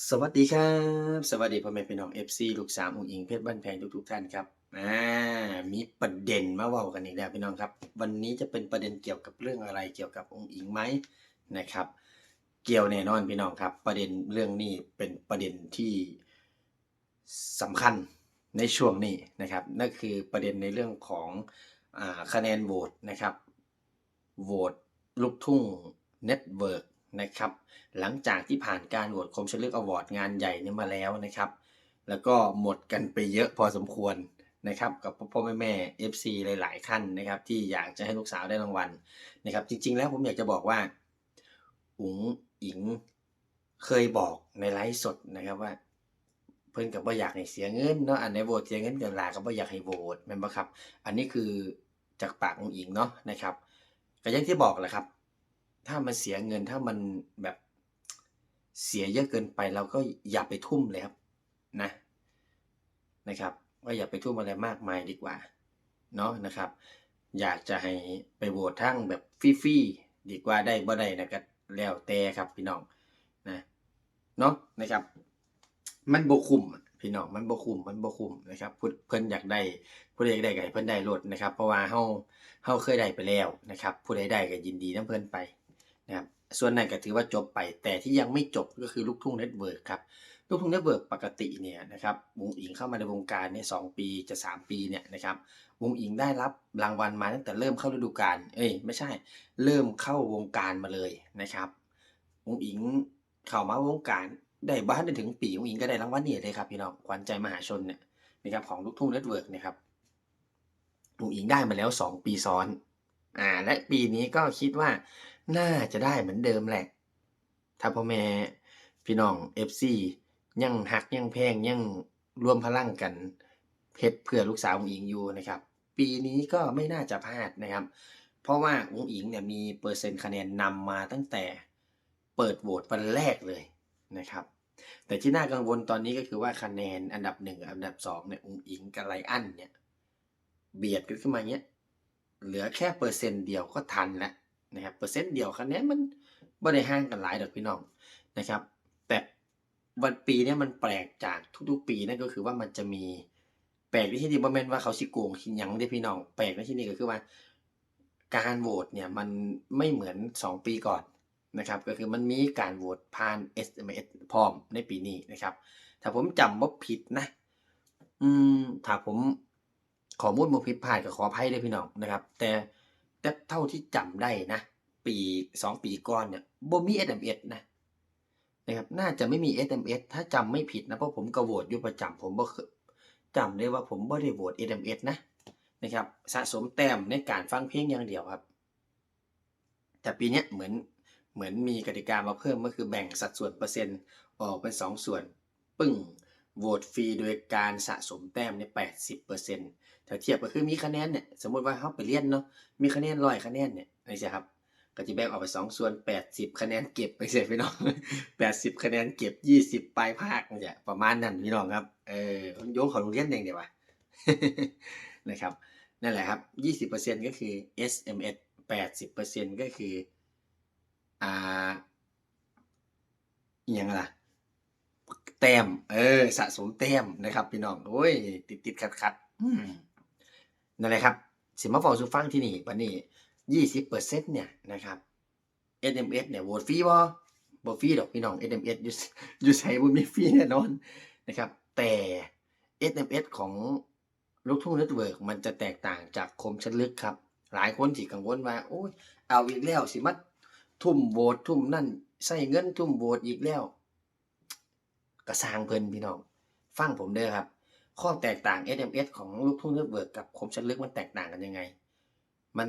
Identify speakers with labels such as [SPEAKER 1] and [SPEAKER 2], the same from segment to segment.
[SPEAKER 1] สวัสดีครับ สวัสดีพ่อแม่พี่น้อง FC ลูกสาวอุ๋งอิงเพชรบ้านแพงทุกๆท่านครับอ่ามีประเด็นมาเว้ากันอีกแล้วพี่น้องครับ วันนี้จะเป็นประเด็นเกี่ยวกับเรื่องอะไรเกี่ยวกับอุ๋งอิงไหมนะครับ เกี่ยวแน่นอนพี่น้องครับ ประเด็นเรื่องนี้เป็นประเด็นที่สำคัญในช่วงนี้นะครับนั่นคือประเด็นในเรื่องของอคะแนนโหวตนะครับโหวตลูกทุ่งเน็ตเวิร์ก นะครับ หลังจากที่ผ่านการโหวตคมชลึกอวอร์ดงานใหญ่เนี่ยมาแล้วนะครับ แล้วก็หมดกันไปเยอะพอสมควรนะครับ กับพ่อแม่แม่ FC หลาย ๆ ท่านนะครับ ที่อยากจะให้ลูกสาวได้รางวัลนะครับ จริง ๆ แล้วผมอยากจะบอกว่าอุ๋งอิงเคยบอกในไลฟ์สดนะครับว่า เพิ่อนกับว่าอยากให้เสียเงินเนาะอันในโหวตเสียเงินกันหลาก็บ่อยากให้โหวตแม่นบ่ครับ อันนี้คือจากปากอุ๋งอิงเนาะนะครับก็อย่างที่บอกแหละครับ ถ้ามันเสียเงินถ้ามันแบบเสียเยอะเกินไปเราก็อย่าไปทุ่มเลยครับนะนะครับว่าอย่าไปทุ่มอะไรมากมายดีกว่าเนาะนะครับ อยากจะให้ไปโหวตทั้งแบบฟรีๆดีกว่าได้บ่ได้นะก็แล้วแต่ครับพี่น้องนะเนาะนะครับ มันบ่คุ้มพี่น้องมันบ่คุ้มมันบ่คุ้มนะครับเพิ่นอยากได้ผู้ใดอยากได้ก็ให้เพิ่นได้โลดนะครับ เพราะว่าเฮาเฮาเคยได้ไปแล้วนะครับ ผู้ใดได้ก็ยินดีนํเพิ่นไป นะครับส่วนนั้นก็ถือว่าจบไปแต่ที่ยังไม่จบก็คือลูกทุ่งเน็ตเวิร์กครับลูกทุ่งเน็ตเวิร์กปกติเนี่ยนะครับอุ๋งอิงเข้ามาในวงการเนี่ยสองปีจะสามปีเนี่ยนะครับอุ๋งอิงได้รับรางวัลมาตั้งแต่เริ่มเข้าฤดูกาลเอ้ยไม่ใช่เริ่มเข้าวงการมาเลยนะครับอุ๋งอิงเข้ามาวงการได้บ้านได้ถึงปีอุ๋งอิงก็ได้รางวัลเนี่ยเลยครับพี่น้องขวัญใจมหาชนเนี่ยนะครับของลูกทุ่งเน็ตเวิร์กนะครับอุ๋งอิงได้มาแล้วสองปีซ้อนอ่าและปีนี้ก็คิดว่า น่าจะได้เหมือนเดิมแหละ ถ้าพ่อแม่พี่น้อง FC ยังหักยังแพงยังรวมพลังกันเฮ็ดเพื่อลูกสาวองอิงอยู่นะครับ ปีนี้ก็ไม่น่าจะพลาดนะครับ เพราะว่าองอิงเนี่ยมีเปอร์เซ็นต์คะแนนนำมาตั้งแต่เปิดโหวตวันแรกเลยนะครับ แต่ที่น่ากังวลตอนนี้ก็คือว่าคะแนนอันดับหนึ่งอันดับสองเนี่ยองอิงกับไลอันเนี่ยเบียดกันขึ้นมาเงี้ยเหลือแค่เปอร์เซ็นต์เดียวก็ทันแล้ว นะครับเปอร์เซ็นต์เดียวคะแนนมันไม่ได้ห่างกันหลายดอกพี่น้องนะครับ แต่วันปีนี้มันแปลกจากทุกๆ ปีนั่นก็คือว่ามันจะมีแปลกในที่นี้บ่แม่นว่าเขาสิโกงสิหยังเด้พี่น้อง แปลกในที่นี้ก็คือว่า การโหวตเนี่ยมันไม่เหมือน 2 ปีก่อนนะครับ ก็คือมันมีการโหวตผ่าน SMS พร้อมในปีนี้นะครับ ถ้าผมจำบ่ผิดนะ อืมถ้าผมขอมูลบ่ผิดพลาดก็ขออภัยด้วยพี่น้องนะครับ แต่ แต่เท่าที่จำได้นะ ปี2ปีก่อนเนี่ยบ่มี SMS นะนะครับน่าจะไม่มี SMS ถ้าจำไม่ผิดนะ เพราะผมก็โหวตอยู่ประจำผมบ่จำได้ว่าผมบ่ได้โหวต SMS นะนะครับสะสมแต้มในการฟังเพลงอย่างเดียวครับ แต่ปีนี้เหมือนเหมือนมีกติกามาเพิ่มก็คือแบ่งสัดส่วนเปอร์เซ็นต์ออกเป็น2ส่วน ปึ้งโหวตฟรีโดยการสะสมแต้มใน 80% ถ้าเทียบก็คือมีคะแนนเนี่ยสมมุติว่าเฮาไปเรียนเนาะมีคะแนน100คะแนนเนี่ยจังซี่ครับก็จะแบ่งออกเป็น2ส่วน80คะแนนเก็บไปเสียพี่น้อง80คะแนนเก็บ20ปลายภาคจังซี่ประมาณนั้นพี่น้องครับเออโยงข้าโรงเรียนจังได๋วะนะครับนั่นแหละครับ20%ก็คือ SMS 80%ก็คืออ่าอิหยังล่ะแต้มเออ สะสมแต้มนะครับ พี่น้องโอ้ยติดๆขัดๆอืม นั่นแหละครับ สิมาเว้าสู่ฟังที่นี่บัดนี้20%เนี่ยนะครับ SMS เนี่ยโหวตฟรีบ่บ่ฟรีดอกพี่น้อง SMS อยู่อยู่ไสบ่มีฟรีแน่นอนนะครับ แต่ SMS ของลูกทุ่งเน็ตเวิร์กมันจะแตกต่างจากคมชัดลึกครับ หลายคนสิกังวลว่าโอ้ยเอาอีกแล้วสิมาทุ่มโหวตทุ่มนั่นใช้เงินทุ่มโหวตอีกแล้วก็สางเพิ่นพี่น้อง ฟังผมเด้อครับ ข้อแตกต่าง SMS ของลูกทุ่งเน็ตเวิร์กกับคมชัดลึกมันแตกต่างกันยังไง มัน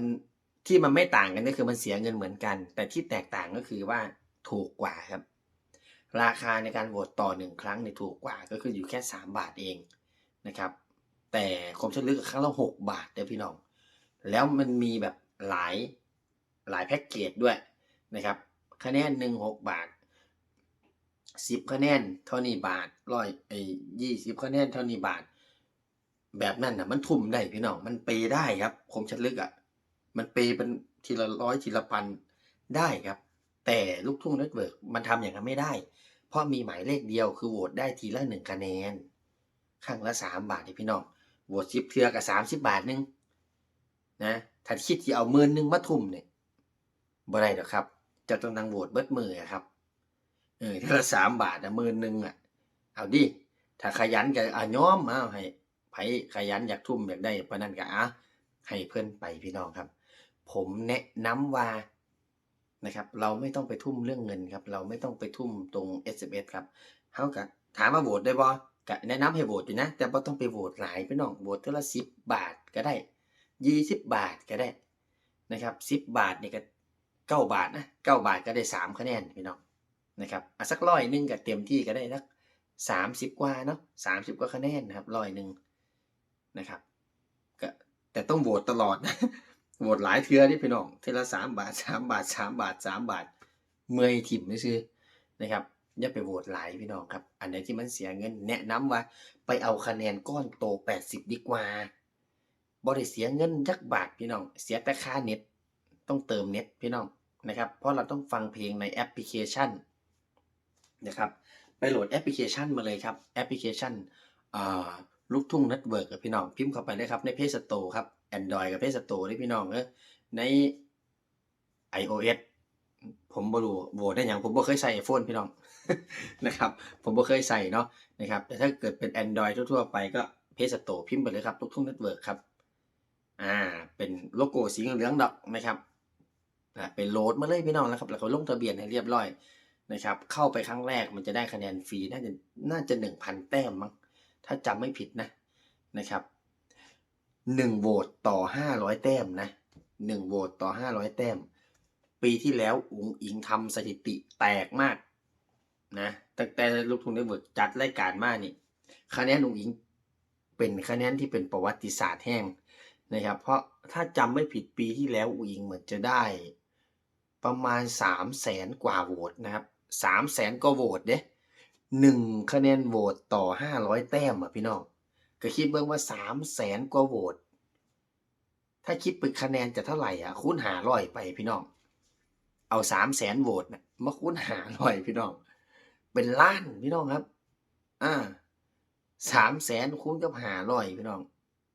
[SPEAKER 1] ที่มันไม่ต่างกันก็คือมันเสียเงินเหมือนกัน แต่ที่แตกต่างก็คือว่าถูกกว่าครับ ราคาในการโหวตต่อ1ครั้งเนี่ยถูกกว่าก็คืออยู่แค่ 3 บาทเองนะครับ แต่คมชัดลึกครั้งละ6 บาทเด้อพี่น้อง แล้วมันมีแบบหลายหลายแพ็กเกจด้วยนะครับคะแนนหนึ่ง6บาท 10คะแนนเท่านี้บาทร้อยไอ้20คะแนนเท่านี้บาท แบบนั้นน่ะมันทุ่มได้พี่น้องมันเปย์ได้ครับคมชัดลึกอะมันเปย์เป็นทีละร้อยทีละพันได้ครับ แต่ลูกทุ่งเน็ตเวิร์กมันทำอย่างนั้นไม่ได้ เพราะมีหมายเลขเดียวคือโหวตได้ทีละหนึ่งคะแนนข้างละสามบาทนี่พี่น้องโหวตสิบเทือกับสามสิบบาทหนึงนะถ้าคิดที่เอาหมื่นหนึ่งมาทุ่มเนี่ยบ่ได้หรอกครับ จะต้องนั่งโหวตเบิดมือครับ ออเทือสามบาทอะหมื่นหนึ่งอะเอาดิถ้าขยันก็อะย้อมเอาให้ไผขยันอยากทุ่มอยากได้ปานนั้นก็อะให้เพื่อนไปพี่น้องครับ ผมแนะนำว่านะครับ เราไม่ต้องไปทุ่มเรื่องเงินครับ เราไม่ต้องไปทุ่มตรง SMS ครับเฮาก็ถามว่าโหวตได้บ่ก็แนะนำให้โหวตอยู่นะ แต่บ่ต้องไปโหวตหลายพี่น้องโหวตเท่าละ10บาทก็ได้20บบาทก็ได้นะครับ10บาทนี่ก็9บาทนะ9บาทก็ได้3คะแนนพี่น้อง นะครับอะสักร้อยหนึ่งก็เต็มที่ก็ได้สัก30กว่าเนาะ30กว่าคะแนนนะครับร้อยหนึ่งนะครับก็แต่ต้องโหวตตลอดนะโหวตหลายเทื่อนี่พี่น้องเทือละสามบาทสามบาทสามบาทสามบาท เมื่อยถิ่มไม่ซื้อนะครับอย่าไปโหวตหลายพี่น้องครับ อันไหนที่มันเสียเงิน แนะนำว่า ไปเอาคะแนนก้อนโต80ดีกว่าบ่ได้เสียเงินยักบาทพี่น้อง เสียแต่ค่าเน็ต ต้องเติมเน็ตพี่น้องนะครับ เพราะเราต้องฟังเพลงในแอปพลิเคชัน นะครับ ไปโหลดแอปพลิเคชันมาเลยครับ แอปพลิเคชันลูกทุ่งเน็ตเวิร์กพี่น้อง พิมพ์เข้าไปเลยครับ ในเพจสโตครับ Android กับเพจสโตร์นี่พี่น้องเออใน iOS ผมบ่รู้โหวตได้หยังผมบ่เคยใส่ iPhone พี่น้องนะครับ ผมบ่เคยใส่เนาะนะครับ แต่ถ้าเกิดเป็น Android ทั่วๆไปก็เพจสโตพิมพ์ไปเลยครับลูกทุ่งเน็ตเวิร์กครับอ่าเป็นโลโก้สีเหลืองดอกนะครับอ่าเป็นโหลดมาเลยพี่น้องแล้วครับ แล้วก็ลงทะเบียนให้เรียบร้อย นะครับ เข้าไปครั้งแรกมันจะได้คะแนนฟรีน่าจะน่าจะหนึ่งพันแต้มมั้งถ้าจำไม่ผิดนะนะครับหนึ่งโหวตต่อห้าร้อยแต้มนะหนึ่งโหวตต่อห้าร้อยแต้ม ปีที่แล้วอุ๋งอิงทำสถิติแตกมากนะตั้งแต่ลูกทุ่งเน็ตเวิร์กจัดรายการมากนี่คะแนนอุ๋งอิงเป็นคะแนนที่เป็นประวัติศาสตร์แห้งนะครับ เพราะถ้าจำไม่ผิดปีที่แล้วอุ๋งอิงเหมือนจะได้ประมาณสามแสนกว่าโหวตนะครับ สามแสนกว่าโหวตเด้หนึ่งคะแนนโหวตต่อห้าร้อยแต้มอะพี่น้องก็คิดเบิ่งว่าสามแสนกว่าโหวตถ้าคิดเป็นคะแนนจะเท่าไหร่อะคูณหาร้อยไปพี่น้อง เอาสามแสนโหวตนะมาคูณหาร้อยพี่น้อง เป็นล้านพี่น้องครับ อ่าสามแสนคูณกับหาร้อยพี่น้อง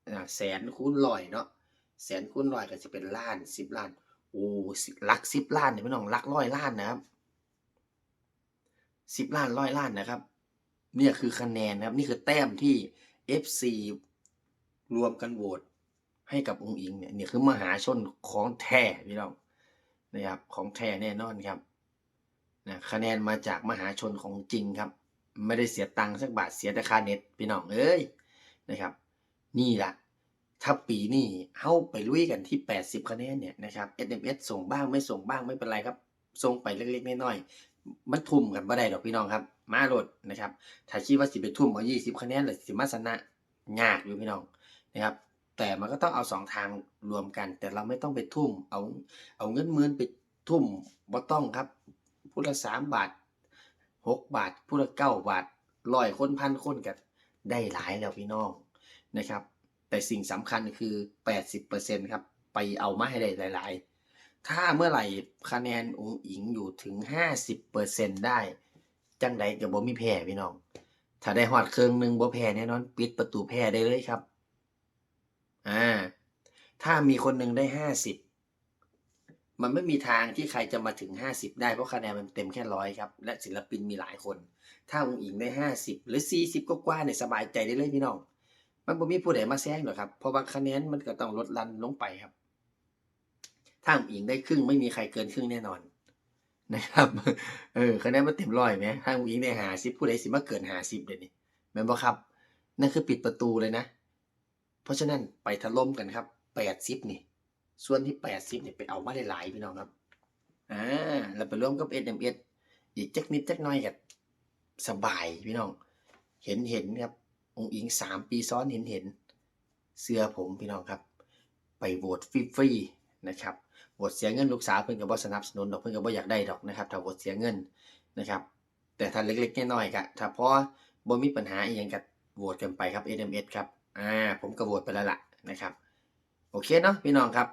[SPEAKER 1] อ่าแสนคูณร้อยเนาะแสนคูณร้อยก็จะเป็นล้านสิบล้านโอ้ลักสิบล้านเนี่ยพี่น้องลักร้อยล้านนะครับ สิบล้านร้อยล้านนะครับ เนี่ยคือคะแนนนะครับ นี่คือแต้มที่ FC รวมกันโหวตให้กับองค์อิงเนี่ยเนี่ยคือมหาชนของแท้พี่น้องนะครับของแท้แน่นอนครับนะคะแนนมาจากมหาชนของจริงครับ ไม่ได้เสียตังค์สักบาทเสียแต่ค่าเน็ตพี่น้องเอ้ยนะครับ นี่แหละถ้าปีนี้เฮ้าไปลุยกันที่ 80 คะแนนเนี่ยนะครับ SMS ส่งบ้างไม่ส่งบ้างไม่เป็นไรครับ ส่งไปเล็กๆน้อยๆ มันทุ่มกันบ่ได้ดอกพี่น้องครับ มาโหลดนะครับ ถ้าคิดว่าสิไปทุ่มเอา20คะแนนหรือสิมาชนะยากอยู่พี่น้องนะครับ แต่มันก็ต้องเอาสองทางรวมกัน แต่เราไม่ต้องไปทุ่ม เอาเอาเงินหมื่นไปทุ่มบ่ต้องครับผู้ละ3บาท6บาทผู้ละ9บาทร้อยคนพันคนก็ได้หลายแล้วพี่น้องนะครับ แต่สิ่งสำคัญคือ 80%ครับ ไปเอามาให้ได้หลาย ๆ ถ้าเมื่อไหร่คะแนนองค์อิงอยู่ถึง 50%ได้ จังใดก็บ่มีแพ้พี่น้อง ถ้าได้ฮอดเครื่องหนึ่งบ่แพ้แน่นอน ปิดประตูแพ้ได้เลยครับ อ่า ถ้ามีคนหนึ่งได้ 50 มันไม่มีทางที่ใครจะมาถึง 50 ได้เพราะคะแนนมันเต็มแค่ร้อยครับ และศิลปินมีหลายคน ถ้าองค์อิงได้ 50 หรือ 40 ก็กว่าเนี่ยสบายใจได้เลยพี่น้อง มันบ่มีผู้ใดมาแซงหรอกครับ เพราะว่าคะแนนมันก็ต้องลดลันลงไปครับ ถ้าอิงได้ครึ่งไม่มีใครเกินครึ่งแน่นอนนะครับ เออคะแนนมันเต็มร้อยไหมถ้าอิงได้หาสิบผู้ใดสิมาเกินหาสิบเดี๋ยวนี้แม่นบ่ครับ นั่นคือปิดประตูเลยนะ เพราะฉะนั้นไปถล่มกันครับแปดสิบนี่ ส่วนที่แปดสิบเนี่ยไปเอามาได้หลายพี่น้องครับ อ่าแล้วไปร่วมกับ SMS อีกจักนิดจักน้อยกับสบายพี่น้อง เห็นเห็นครับ องค์อิงสามปีซ้อนเห็นเห็น เสื้อผมพี่น้องครับ ไปโหวตฟรีๆนะครับ โหวตเสียเงินลูกสาวเพิ่นก็บ่สนับสนุนดอกเพิ่นก็บ่อยากได้ดอกนะครับถ้าโหวตเสียเงินนะครับ แต่ถ้าเล็กๆน้อยๆก็ถ้าพอบ่มีปัญหาอีหยังก็โหวตกันไปครับ SMS ครับอ่าผมก็โหวตไปแล้วล่ะนะครับ โอเคเนาะพี่น้องครับ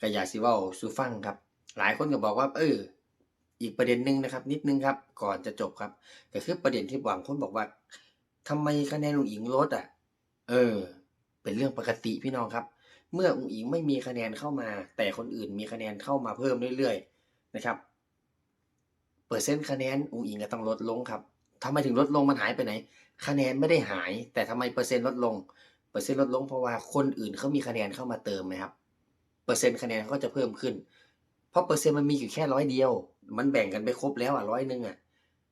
[SPEAKER 1] ก็อยากสิเว้าสู่ฟังครับ หลายคนก็บอกว่าเอออีกประเด็นหนึ่งนะครับ นิดนึงครับ ก่อนจะจบครับ ก็คือประเด็นที่บางคนบอกว่าทำไมคะแนนอุ๋งอิงลดอะ เออ เป็นเรื่องปกติพี่น้องครับ เมื่ออุ๋งอิงไม่มีคะแนนเข้ามา แต่คนอื่นมีคะแนนเข้ามาเพิ่มเรื่อยๆนะครับเปอร์เซ็นต์คะแนนอุ๋งอิงก็ต้องลดลงครับทำไมถึงลดลงมันหายไปไหน คะแนนไม่ได้หาย แต่ทำไมเปอร์เซ็นต์ลดลง เปอร์เซ็นต์ลดลงเพราะว่าคนอื่นเขามีคะแนนเข้ามาเติมไหมครับเปอร์เซ็นต์คะแนนเขาก็จะเพิ่มขึ้น เพราะเปอร์เซ็นต์มันมีอยู่แค่ร้อยเดียว มันแบ่งกันไปครบแล้วอะร้อยหนึ่งอะ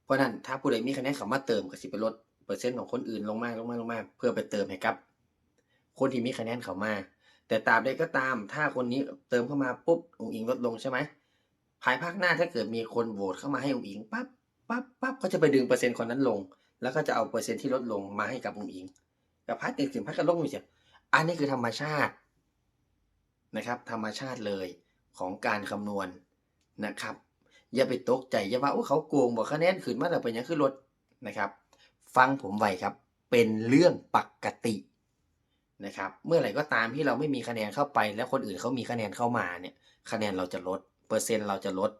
[SPEAKER 1] เพราะนั้นถ้าผู้ใดมีคะแนนเข้ามาเติมก็สิไปลดเปอร์เซ็นต์ของคนอื่นลงมากลงมาลงมาเพื่อไปเติมให้กับ คนที่มีคะแนนเข้ามา แต่ตราบใดก็ตาม ถ้าคนนี้เติมเข้ามาปุ๊บอุ๋งอิงลดลงใช่ไหมภายภาคหน้าถ้าเกิดมีคนโหวตเข้ามาให้อุ๋งอิงปั๊บปั๊บปั๊บก็จะไปดึงเปอร์เซ็นต์คนนั้นลง แล้วก็จะเอาเปอร์เซ็นต์ที่ลดลงมาให้กับอุ๋งอิงกับพัดถึงพัดกันลงอยู่เสียอันนี้คือธรรมชาตินะครับ ธรรมชาติเลยของการคำนวณนะครับ อย่าไปตกใจอย่าว่าโอ้เขาโกงบอกคะแนนขึ้นมาแล้วเป็นหยังคือลดนะครับ ฟังผมไว้ครับ เป็นเรื่องปกติ นะครับ เมื่อไหร่ก็ตามที่เราไม่มีคะแนนเข้าไป แล้วคนอื่นเขามีคะแนนเข้ามาเนี่ยคะแนนเราจะลด เปอร์เซ็นต์เราจะลด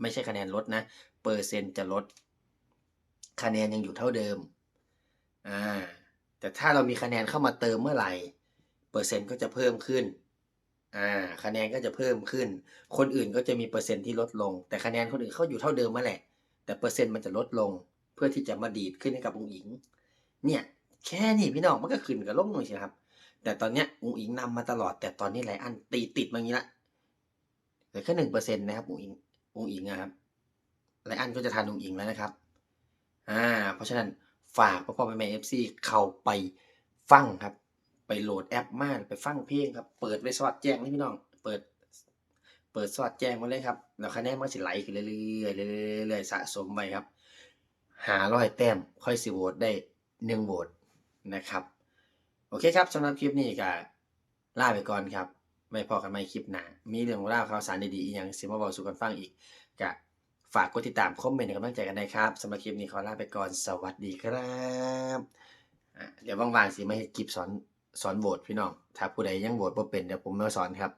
[SPEAKER 1] ไม่ใช่คะแนนลดนะ เปอร์เซ็นต์จะลด คะแนนยังอยู่เท่าเดิมอ่าแต่ถ้าเรามีคะแนนเข้ามาเติมเมื่อไหร่ เปอร์เซ็นต์ก็จะเพิ่มขึ้นอ่าคะแนนก็จะเพิ่มขึ้น คนอื่นก็จะมีเปอร์เซ็นต์ที่ลดลง แต่คะแนนคนอื่นเขาอยู่เท่าเดิมมาแหละ แต่เปอร์เซ็นต์มันจะลดลง เพื่อที่จะมาดีดขึ้นให้กับองค์หญิง เนี่ยแค่นี้พี่น้องมันก็ขึ้นกับลงหน่อยสิครับ แต่ตอนเนี้ยองค์หญิงนำมาตลอด แต่ตอนนี้หลายอันตีติดมางนี้ละเหลือแค่หนึ่งเปอร์เซ็นต์นะครับองค์หญิงองค์หญิงนะครับหลายอันก็จะทันองค์หญิงแล้วนะครับอ่าเพราะฉะนั้นฝากพ่อพ่อแม่แม่เอฟซีเข้าไปฟังครับ ไปโหลดแอปมาไปฟังเพลงครับ เปิดไปสอดแจ้งนี่พี่น้อง เปิด เปิดสอดแจ้งมาเลยครับ แล้วคะแนนมันสิไหลขึ้นเรื่อยๆเรื่อยๆเรื่อยๆสะสมไปครับหาร้อยแต้มค่อยสิโหวตได้หนึ่งโหวตนะครับ โอเคครับสำหรับคลิปนี้ก็ลาไปก่อนครับ ไม่พอกันไม่คลิปหนามีเรื่องราวข่าวสารดีๆอีกอย่างสิมาบอกสู่กันฟังอีกก็ฝากกดติดตามคอมเมนต์กำลังใจกันได้ครับสำหรับคลิปนี้ขอลาไปก่อนสวัสดีครับเดี๋ยวว่างๆสิมาเฮ็ดคลิปสอนสอนโหวตพี่น้องถ้าผู้ใดยังโหวตบ่เป็นเดี๋ยวผมมาสอนครับ